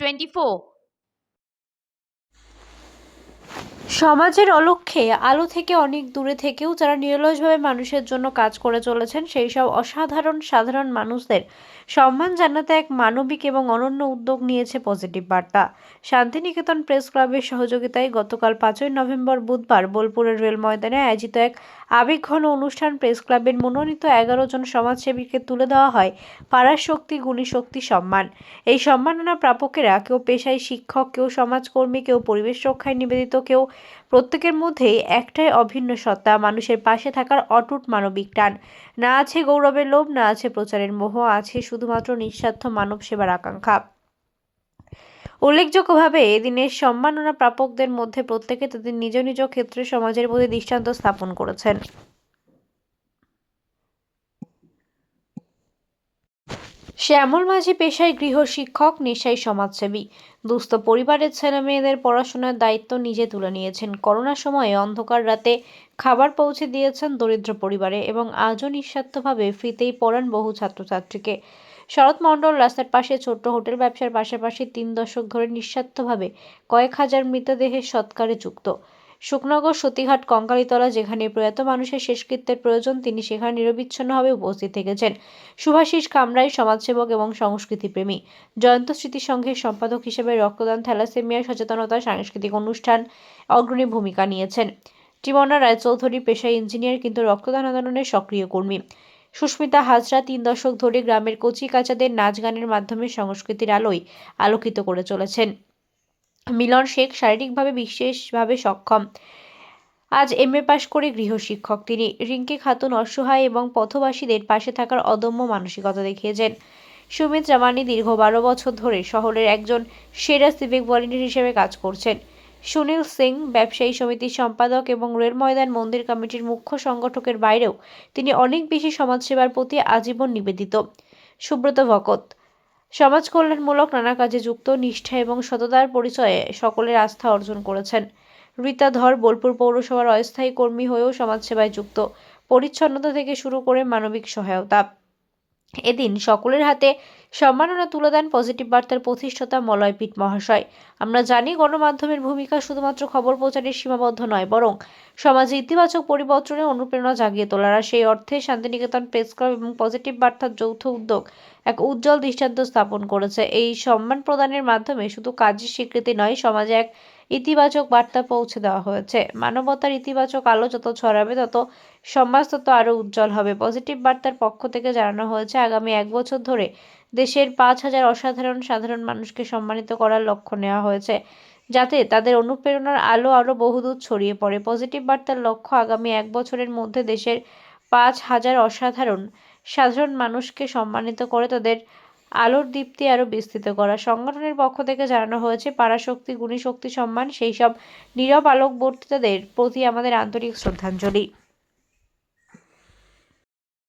Twenty four. সমাজের অলক্ষ্যে আলো থেকে অনেক দূরে থেকেও যারা নিরলসভাবে মানুষের জন্য কাজ করে চলেছেন, সেই সব অসাধারণ, সাধারণ মানুষদের সম্মান জানাতে এক মানবিক এবং অনন্য উদ্যোগ নিয়েছে পজিটিভ বার্তা। শান্তিনিকেতন প্রেস ক্লাবের সহযোগিতায় গতকাল পাঁচই নভেম্বর বুধবার বোলপুরের রেল ময়দানে আয়োজিত এক আবেগঘন অনুষ্ঠান প্রেস ক্লাবের মনোনীত এগারো জন সমাজসেবীকে তুলে দেওয়া হয় পাড়ার শক্তি, গুণী শক্তি, সম্মান। এই সম্মাননা প্রাপকেরা কেউ পেশায় শিক্ষক, কেউ সমাজকর্মী, কেউ পরিবেশ রক্ষায় নিবেদিত, কেউ প্রত্যেকের মধ্যেই একটাই অভিন্ন সত্তা, মানুষের পাশে থাকার অটুট মানবিক টান। না আছে গৌরবের লোভ, না আছে প্রচারের মোহ, আছে শুধুমাত্র নিঃস্বার্থ মানব সেবার আকাঙ্ক্ষা। উল্লেখযোগ্যভাবে এদিনের সম্মাননা প্রাপকদের মধ্যে প্রত্যেকে তাদের নিজ নিজ ক্ষেত্রে সমাজের প্রতি দৃষ্টান্ত স্থাপন করেছেন। শ্যামল মাঝি পেশায় গৃহ শিক্ষক নেশায় সমাজসেবী। দুস্থ পরিবারের ছেলে মেয়েদের পড়াশোনার দায়িত্ব নিজে তুলে নিয়েছেন। করোনা সময়ে অন্ধকার রাতে খাবার পৌঁছে দিয়েছেন দরিদ্র পরিবারে এবং আজও নিঃস্বার্থভাবে ফ্রিতেই পড়ান বহু ছাত্রছাত্রীকে। শরৎ মণ্ডল রাস্তার পাশে ছোট্ট হোটেল ব্যবসার পাশাপাশি তিন দশক ধরে নিঃস্বার্থভাবে কয়েক হাজার মৃতদেহের সৎকারে যুক্ত। শুকনগর, সতীঘাট, কঙ্কালীতলা যেখানে প্রয়াত মানুষের শেষকৃত্যের প্রয়োজন, তিনি সেখানে নিরবিচ্ছিন্নভাবে উপস্থিত থেকেছেন। সুভাষিস কামরাই সমাজসেবক এবং সংস্কৃতিপ্রেমী। জয়ন্ত স্মৃতি সংঘের সম্পাদক হিসেবে রক্তদান, থ্যালাসেমিয়া, সচেতনতা, সাংস্কৃতিক অনুষ্ঠান অগ্রণী ভূমিকা নিয়েছেন। টিমনা রায়চৌধুরী পেশায় ইঞ্জিনিয়ার, কিন্তু রক্তদান আন্দোলনের সক্রিয় কর্মী। সুস্মিতা হাজরা তিন দশক ধরে গ্রামের কচি কাচাদের নাচ গানের মাধ্যমে সংস্কৃতির আলোয় আলোকিত করে চলেছেন। মিলন শেখ শারীরিকভাবে বিশেষভাবে সক্ষম। আজ এম এ পাশ করে গৃহশিক্ষক। তিনি রিঙ্কি খাতুন অসহায় এবং পথবাসীদের পাশে থাকার অদম্য মানসিকতা দেখিয়েছেন। সুমিত রামানি দীর্ঘ বারো বছর ধরে শহরের একজন সেরা সিভিক ভলেন্টিয়ার হিসেবে কাজ করছেন। সুনীল সিং ব্যবসায়ী সমিতির সম্পাদক এবং রেল ময়দান মন্দির কমিটির মুখ্য সংগঠকের বাইরেও তিনি অনেক বেশি সমাজসেবার প্রতি আজীবন নিবেদিত। সুব্রত ভকত সমাজ কল্যাণমূলক নানা কাজে যুক্ত, নিষ্ঠা এবং সততার পরিচয়ে সকলের আস্থা অর্জন করেছেন। রীতা ধর বোলপুর পৌরসভার অস্থায়ী কর্মী হয়েও সমাজসেবায় যুক্ত। পরিচ্ছন্নতা থেকে শুরু করে মানবিক সহায়তা। এদিন সকলের হাতে সম্মাননা তুলে দেন পজিটিভ বার্তার প্রতিষ্ঠাতা মলয় পিট মহাশয়। আমরা জানি গণমাধ্যমের ভূমিকা শুধুমাত্র খবর প্রচারের সীমাবদ্ধ নয়, বরং সমাজে ইতিবাচক পরিবর্তনে অনুপ্রেরণা জাগিয়ে তোলার আর সেই অর্থে শান্তিনিকেতন প্রেস ক্লাব এবং পজিটিভ বার্তার যৌথ উদ্যোগ এক উজ্জ্বল দৃষ্টান্ত স্থাপন করেছে। এই সম্মান প্রদানের মাধ্যমে শুধু কাজের স্বীকৃতি নয়, সমাজে এক ইতিবাচক বার্তা পৌঁছে দেওয়া হয়েছে। মানবতার ইতিবাচক আলো যত ছড়াবে, তত সমাজ তত আরও উজ্জ্বল হবে। পজিটিভ বার্তার পক্ষ থেকে জানানো হয়েছে, আগামী এক বছর ধরে দেশের পাঁচ হাজার অসাধারণ সাধারণ মানুষকে সম্মানিত করার লক্ষ্য নেওয়া হয়েছে, যাতে তাদের অনুপ্রেরণার আলো আরও বহুদূর ছড়িয়ে পড়ে। পজিটিভ বার্তার লক্ষ্য আগামী এক বছরের মধ্যে দেশের পাঁচ হাজার অসাধারণ সাধারণ মানুষকে সম্মানিত করে তাদের আলোর দীপ্তি আরও বিস্তৃত করা। সংগঠনের পক্ষ থেকে জানানো হয়েছে পারাশক্তি গুণী শক্তি সম্মান, সেই সব নীরব আলোকবর্তিতাদের প্রতি আমাদের আন্তরিক শ্রদ্ধাঞ্জলি।